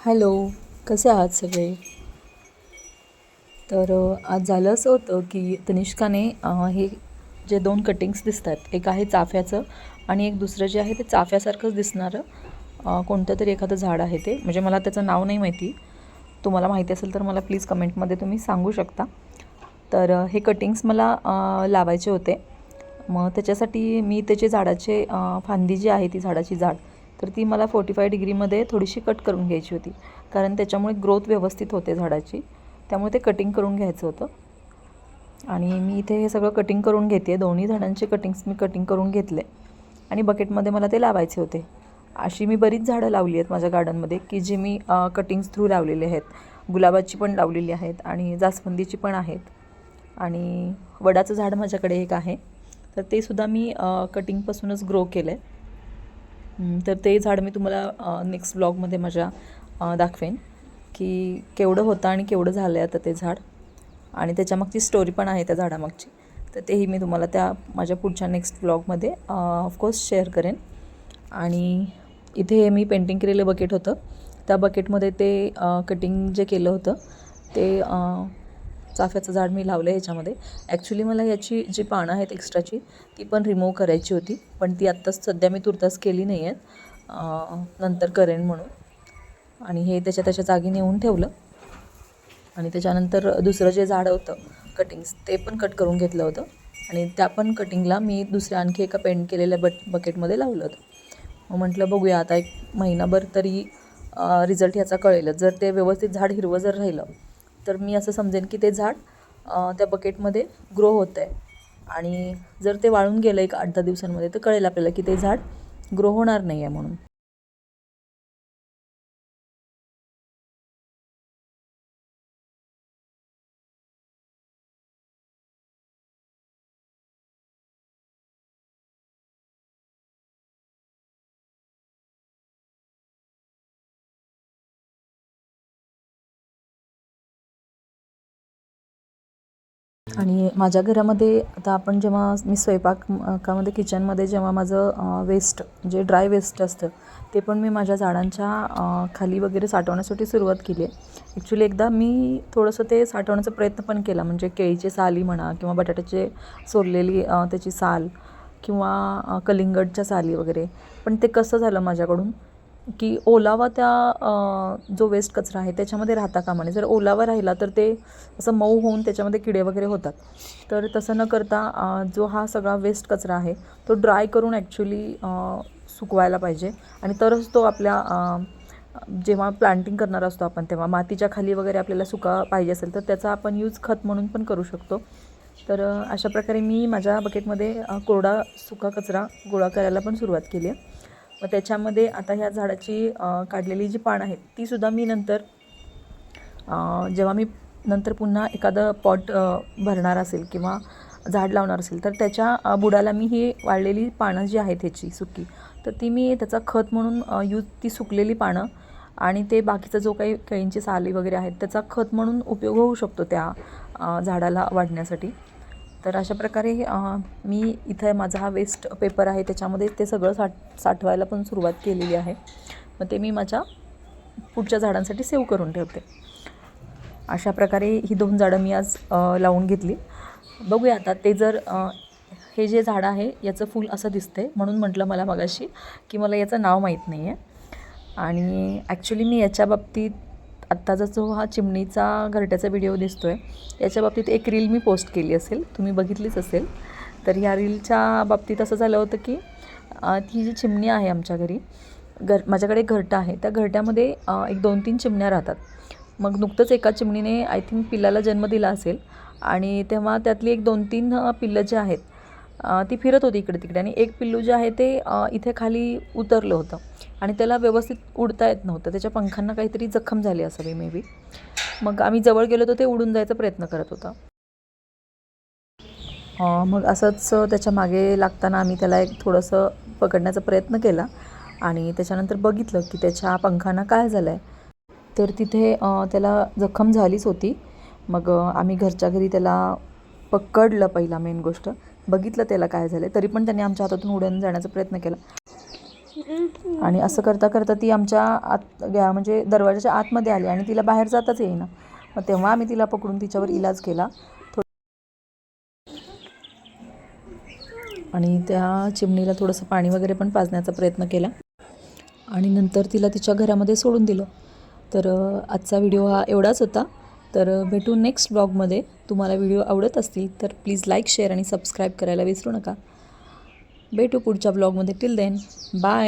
Hello कसे आहात सगळे? तर आज झालं असं होतं की तनिष्काने हे जे दोन कटिंग्स दिसत आहेत एक आहे चाफ्याचं आणि एक दुसरं जे आहे ते चाफ्यासारखंच दिसणारं कोणतं तरी एखादं झाड आहे ते. म्हणजे मला त्याचं नाव नाही माहिती. तुम्हाला माहिती असेल तर मला प्लीज कमेंटमध्ये तुम्ही सांगू शकता. तर हे कटिंग्स मला लावायचे होते. मग त्याच्यासाठी मी त्याचे झाडाचे फांदी जी आहे ती झाडाची झाड तर ती मला फोर्टी फाय डिग्रीमध्ये थोडीशी कट करून घ्यायची होती. कारण त्याच्यामुळे ग्रोथ व्यवस्थित होते झाडाची. त्यामुळे ते कटिंग करून घ्यायचं होतं. आणि मी इथे हे सगळं कटिंग करून घेते. दोन्ही झाडांचे कटिंग्स मी कटिंग करून घेतले. आणि बकेटमध्ये मला ते लावायचे होते. अशी मी बरीच झाडं लावली आहेत माझ्या गार्डनमध्ये की जी मी कटिंग्स थ्रू लावलेली आहेत. गुलाबाची पण लावलेली आहेत आणि जास्वंदीची पण आहेत. आणि वडाचं झाड माझ्याकडे एक आहे. तर ते सुद्धा मी कटिंगपासूनच ग्रो केलं आहे तर ते झाड मी तुम्हाला नेक्स्ट ब्लॉगमध्ये माझ्या दाखवेन की केवढं होतं आणि केवढं झालं आहे आता ते झाड. आणि त्याच्यामागची स्टोरी पण आहे त्या झाडामागची. तर तेही मी तुम्हाला त्या माझ्या पुढच्या नेक्स्ट ब्लॉगमध्ये ऑफकोर्स शेअर करेन. आणि इथे मी पेंटिंग केलेलं बकेट होतं. त्या बकेटमध्ये ते कटिंग जे केलं होतं ते चाफ्याचं झाड मी लावलं आहे ह्याच्यामध्ये. ॲक्च्युली मला याची जी पानं आहेत एक्स्ट्राची ती पण रिमूव्ह करायची होती. पण ती आत्ताच सध्या मी तुर्तास केली नाही आहेत नंतर करेन म्हणून. आणि हे त्याच्या त्याच्या जागी नेऊन ठेवलं. आणि त्याच्यानंतर दुसरं जे झाड होतं कटिंग्स ते पण कट करून घेतलं होतं. आणि त्या पण कटिंगला मी दुसऱ्या आणखी एका पेंट केलेल्या बट बकेटमध्ये लावलं होतं. मग म्हटलं बघूया आता एक महिनाभर तरी रिझल्ट ह्याचा कळेलच. जर ते व्यवस्थित झाड हिरवं जर राहिलं तर मी असं समजेन की ते झाड त्या बकेटमध्ये ग्रो होतं आहे आणि जर ते वाळून गेलं एक आठ दहा दिवसांमध्ये तर कळेल आपल्याला की ते झाड ग्रो होणार नाही आहे म्हणून. आणि माझ्या घरामध्ये आता आपण जेव्हा मी स्वयंपाकामध्ये किचनमध्ये जेव्हा माझं वेस्ट जे ड्राय वेस्ट असतं ते पण मी माझ्या झाडांच्या खाली वगैरे साठवण्यासाठी सुरुवात केली आहे. ॲक्च्युली एकदा मी थोडंसं ते साठवण्याचा प्रयत्न पण केला म्हणजे केळीचे साली म्हणा किंवा बटाट्याचे सोललेली त्याची साल किंवा कलिंगडच्या साली वगैरे. पण ते कसं झालं माझ्याकडून? की ओलावा त्या जो वेस्ट कचरा आहे त्याच्यामध्ये राहता कामा नये. जर ओलावा राहिला तर ते असं मऊ होऊन त्याच्यामध्ये किडे वगैरे होतात. तर तसं न करता जो हा सगळा वेस्ट कचरा आहे तो ड्राय करून ॲक्च्युली सुकवायला पाहिजे. आणि तरच तो आपल्या जेव्हा प्लांटिंग करणार असतो आपण तेव्हा मातीच्या खाली वगैरे आपल्याला सुका पाहिजे असेल तर त्याचा आपण यूज खत म्हणून पण करू शकतो. तर अशा प्रकारे मी माझ्या बकेटमध्ये कोरडा सुका कचरा गोळा करायला पण सुरुवात केली आहे. मग त्याच्यामध्ये आता ह्या झाडाची काढलेली जी पानं आहेत तीसुद्धा मी नंतर जेव्हा मी नंतर पुन्हा एखादं पॉट भरणार असेल किंवा झाड लावणार असेल तर त्याच्या बुडाला मी ही वाळलेली पानं जी आहेत ह्याची सुकी तर ती मी त्याचा खत म्हणून यूज ती सुकलेली पानं आणि ते बाकीचा जो काही केळींची साली वगैरे आहेत त्याचा खत म्हणून उपयोग होऊ शकतो त्या झाडाला वाढण्यासाठी. तर अशा प्रकारे मी इथं माझा हा वेस्ट पेपर आहे त्याच्यामध्ये ते सगळं साठ साठवायला पण सुरुवात केलेली आहे. मग ते मी माझ्या पुढच्या झाडांसाठी सेव्ह करून ठेवते. अशा प्रकारे ही दोन झाडं मी आज लावून घेतली. बघूया आता ते जर हे जे झाड आहे याचं फूल असं दिसतंय म्हणून म्हटलं मला मगाशी की मला याचं नाव माहीत नाही आहे आणि ॲक्च्युली मी याच्या बाबतीत आत्ताचा जो हा चिमणीचा घरट्याचा व्हिडिओ दिसतो आहे याच्या बाबतीत एक रील मी पोस्ट केली असेल. तुम्ही बघितलीच असेल. तर ह्या रीलच्या बाबतीत असं झालं होतं की ती जी चिमणी आहे आमच्या घरी घर माझ्याकडे एक घरटं आहे. त्या घरट्यामध्ये एक दोन तीन चिमण्या राहतात. मग नुकतंच एका चिमणीने आय थिंक पिल्लाला जन्म दिला असेल. आणि तेव्हा त्यातली एक दोन तीन पिल्लं जे आहेत ती फिरत होती इकडे तिकडे. आणि एक पिल्लू जे आहे ते इथे खाली उतरलं होतं. आणि त्याला व्यवस्थित उडता येत नव्हतं. त्याच्या पंखांना काहीतरी जखम झाली असावी मे बी मग आम्ही जवळ गेलो तर ते उडून जायचा प्रयत्न करत होता. मग असंच त्याच्यामागे लागताना आम्ही त्याला एक थोडंसं पकडण्याचा प्रयत्न केला. आणि त्याच्यानंतर बघितलं की त्याच्या पंखांना काय झालं आहे तर तिथे त्याला जखम झालीच होती. मग आम्ही घरच्या घरी त्याला पकडलं पहिला मेन गोष्ट. बघितलं त्याला काय झालं तरी पण त्याने आमच्या हातातून उडून जाण्याचा प्रयत्न केला. आणि असं करता करता ती आमच्या आत म्हणजे दरवाजाच्या आतमध्ये आली आणि तिला बाहेर जाताच येईना. मग तेव्हा आम्ही तिला पकडून तिच्यावर इलाज केला. आणि त्या चिमणीला थोडंसं पाणी वगैरे पण पाजण्याचा प्रयत्न केला. आणि नंतर तिला तिच्या घरामध्ये सोडून दिलं. तर आजचा व्हिडिओ हा एवढाच होता. तर भेटू नेक्स्ट ब्लॉगमध्ये तुम्हाला व्हिडिओ आवडत असतील तर प्लीज लाईक शेअर आणि सबस्क्राईब करायला विसरू नका. भेटू पुढच्या ब्लॉगमध्ये टिल देन बाय